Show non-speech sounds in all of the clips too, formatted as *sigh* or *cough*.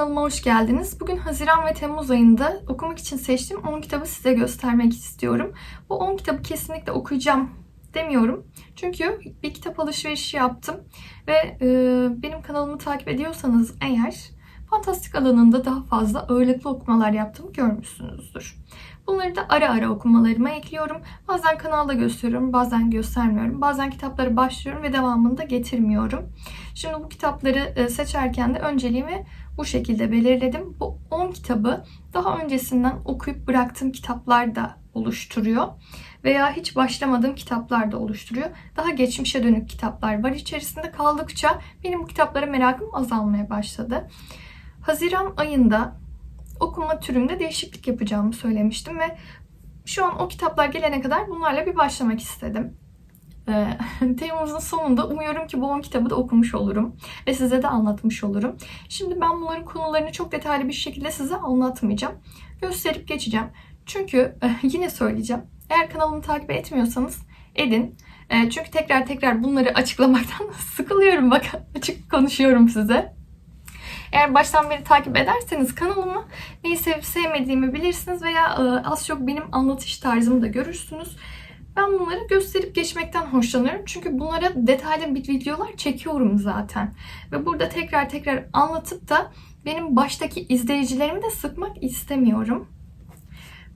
kanalıma hoş geldiniz. Bugün Haziran ve Temmuz ayında okumak için seçtiğim 10 kitabı size göstermek istiyorum. Bu 10 kitabı kesinlikle okuyacağım demiyorum. Çünkü bir kitap alışverişi yaptım ve e, benim kanalımı takip ediyorsanız eğer fantastik alanında daha fazla ağırlıklı okumalar yaptığımı görmüşsünüzdür. Bunları da ara ara okumalarıma ekliyorum. Bazen kanalda gösteriyorum, bazen göstermiyorum. Bazen kitapları başlıyorum ve devamını da getirmiyorum. Şimdi bu kitapları e, seçerken de önceliğimi bu şekilde belirledim. Bu 10 kitabı daha öncesinden okuyup bıraktığım kitaplar da oluşturuyor. Veya hiç başlamadığım kitaplar da oluşturuyor. Daha geçmişe dönük kitaplar var içerisinde kaldıkça benim bu kitaplara merakım azalmaya başladı. Haziran ayında okuma türümde değişiklik yapacağımı söylemiştim ve şu an o kitaplar gelene kadar bunlarla bir başlamak istedim. Ee, *laughs* Temmuz'un sonunda umuyorum ki bu 10 kitabı da okumuş olurum ve size de anlatmış olurum. Şimdi ben bunların konularını çok detaylı bir şekilde size anlatmayacağım. Gösterip geçeceğim. Çünkü *laughs* yine söyleyeceğim. Eğer kanalımı takip etmiyorsanız edin. Ee, çünkü tekrar tekrar bunları açıklamaktan *laughs* sıkılıyorum. Bak açık konuşuyorum size. Eğer baştan beri takip ederseniz kanalımı neyi sevip sevmediğimi bilirsiniz veya e, az çok benim anlatış tarzımı da görürsünüz. Ben bunları gösterip geçmekten hoşlanıyorum. Çünkü bunlara detaylı bir videolar çekiyorum zaten. Ve burada tekrar tekrar anlatıp da benim baştaki izleyicilerimi de sıkmak istemiyorum.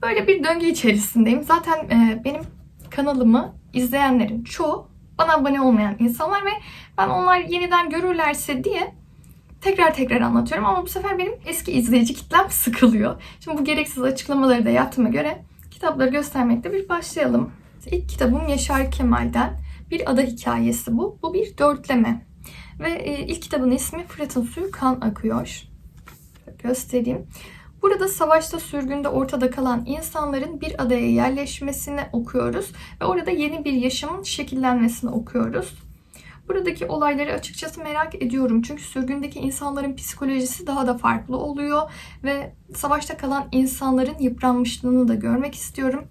Böyle bir döngü içerisindeyim. Zaten e, benim kanalımı izleyenlerin çoğu bana abone olmayan insanlar ve ben onlar yeniden görürlerse diye tekrar tekrar anlatıyorum ama bu sefer benim eski izleyici kitlem sıkılıyor. Şimdi bu gereksiz açıklamaları da yaptığıma göre kitapları göstermekte bir başlayalım. İlk kitabım Yaşar Kemal'den bir ada hikayesi bu. Bu bir dörtleme. Ve e, ilk kitabın ismi Fırat'ın suyu kan akıyor. Göstereyim. Burada savaşta sürgünde ortada kalan insanların bir adaya yerleşmesini okuyoruz ve orada yeni bir yaşamın şekillenmesini okuyoruz. Buradaki olayları açıkçası merak ediyorum. Çünkü sürgündeki insanların psikolojisi daha da farklı oluyor ve savaşta kalan insanların yıpranmışlığını da görmek istiyorum.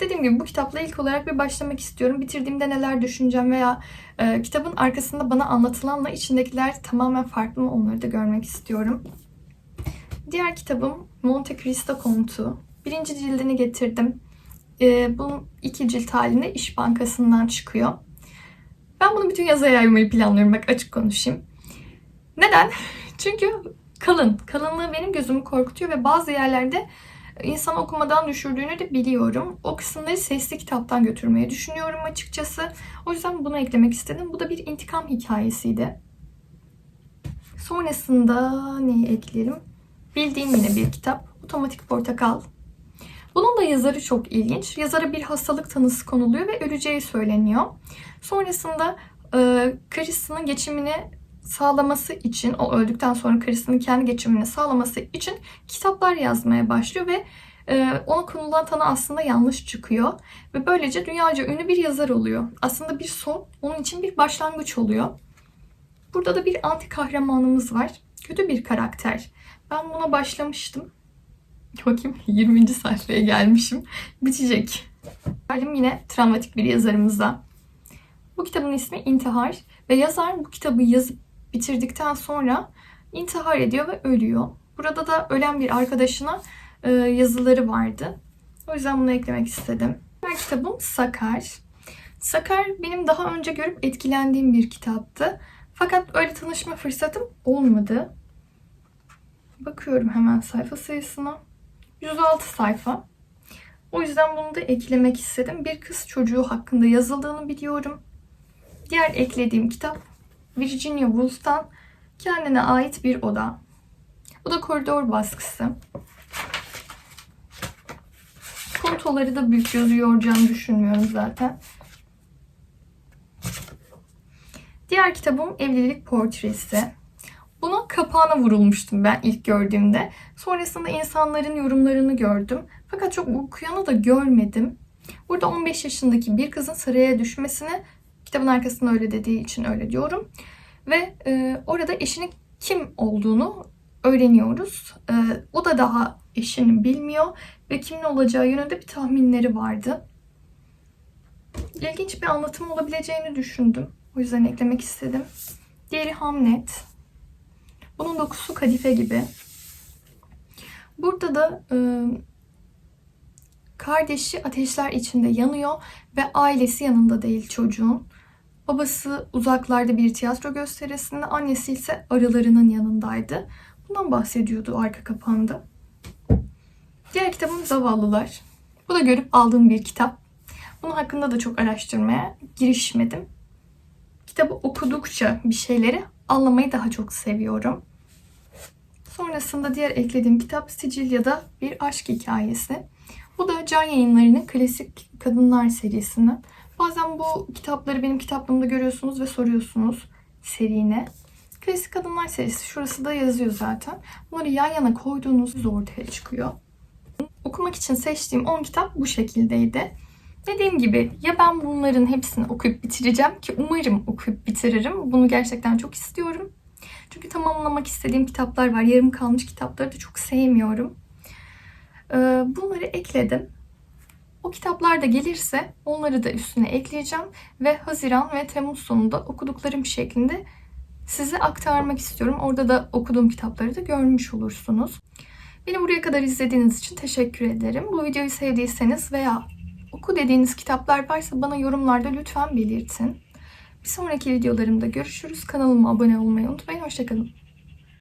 Dediğim gibi bu kitapla ilk olarak bir başlamak istiyorum. Bitirdiğimde neler düşüneceğim veya e, kitabın arkasında bana anlatılanla içindekiler tamamen farklı mı onları da görmek istiyorum. Diğer kitabım Monte Cristo Kontu. Birinci cildini getirdim. E, bu iki cilt halinde İş Bankası'ndan çıkıyor. Ben bunu bütün yaza yaymayı planlıyorum. Bak açık konuşayım. Neden? *laughs* Çünkü kalın. Kalınlığı benim gözümü korkutuyor ve bazı yerlerde insan okumadan düşürdüğünü de biliyorum. O kısımları sesli kitaptan götürmeyi düşünüyorum açıkçası. O yüzden bunu eklemek istedim. Bu da bir intikam hikayesiydi. Sonrasında neyi ekleyelim? Bildiğim yine bir kitap. Otomatik Portakal. Bunun da yazarı çok ilginç. Yazara bir hastalık tanısı konuluyor ve öleceği söyleniyor. Sonrasında e, karısının geçimini sağlaması için, o öldükten sonra karısının kendi geçimini sağlaması için kitaplar yazmaya başlıyor ve e, ona konulan tanı aslında yanlış çıkıyor. Ve böylece dünyaca ünlü bir yazar oluyor. Aslında bir son, onun için bir başlangıç oluyor. Burada da bir anti kahramanımız var. Kötü bir karakter. Ben buna başlamıştım. *laughs* Bakayım 20. sayfaya gelmişim. Bitecek. Halim yine travmatik bir yazarımızda. Bu kitabın ismi İntihar ve yazar bu kitabı yazıp bitirdikten sonra intihar ediyor ve ölüyor. Burada da ölen bir arkadaşına e, yazıları vardı. O yüzden bunu eklemek istedim. Diğer kitabım Sakar. Sakar benim daha önce görüp etkilendiğim bir kitaptı. Fakat öyle tanışma fırsatım olmadı. Bakıyorum hemen sayfa sayısına. 106 sayfa. O yüzden bunu da eklemek istedim. Bir kız çocuğu hakkında yazıldığını biliyorum. Diğer eklediğim kitap Virginia Woolf'tan Kendine Ait Bir Oda. Bu da koridor baskısı. Kontoları da büyük gözü yoracağını düşünmüyorum zaten. Diğer kitabım Evlilik Portresi. Buna kapağına vurulmuştum ben ilk gördüğümde. Sonrasında insanların yorumlarını gördüm. Fakat çok okuyanı da görmedim. Burada 15 yaşındaki bir kızın saraya düşmesini kitabın arkasında öyle dediği için öyle diyorum. Ve e, orada eşinin kim olduğunu öğreniyoruz. E, o da daha eşini bilmiyor ve kimin olacağı yönünde bir tahminleri vardı. İlginç bir anlatım olabileceğini düşündüm. O yüzden eklemek istedim. Diğeri Hamlet. Bunun dokusu kadife gibi. Burada da e, kardeşi ateşler içinde yanıyor ve ailesi yanında değil çocuğun. Babası uzaklarda bir tiyatro gösterisinde, annesi ise arılarının yanındaydı. Bundan bahsediyordu arka kapağında. Diğer kitabım Zavallılar. Bu da görüp aldığım bir kitap. Bunun hakkında da çok araştırmaya girişmedim. Kitabı okudukça bir şeyleri anlamayı daha çok seviyorum. Sonrasında diğer eklediğim kitap Sicilya'da bir aşk hikayesi. Bu da Can Yayınları'nın Klasik Kadınlar serisinden. Bazen bu kitapları benim kitaplığımda görüyorsunuz ve soruyorsunuz serine. Klasik Kadınlar serisi şurası da yazıyor zaten. Bunları yan yana koyduğunuzda ortaya çıkıyor. Okumak için seçtiğim 10 kitap bu şekildeydi. Dediğim gibi ya ben bunların hepsini okuyup bitireceğim ki umarım okuyup bitiririm. Bunu gerçekten çok istiyorum. Çünkü tamamlamak istediğim kitaplar var. Yarım kalmış kitapları da çok sevmiyorum. Ee, Bunları ekledim. O kitaplar da gelirse onları da üstüne ekleyeceğim ve Haziran ve Temmuz sonunda okuduklarım şeklinde size aktarmak istiyorum. Orada da okuduğum kitapları da görmüş olursunuz. Beni buraya kadar izlediğiniz için teşekkür ederim. Bu videoyu sevdiyseniz veya oku dediğiniz kitaplar varsa bana yorumlarda lütfen belirtin. Bir sonraki videolarımda görüşürüz. Kanalıma abone olmayı unutmayın. Hoşçakalın.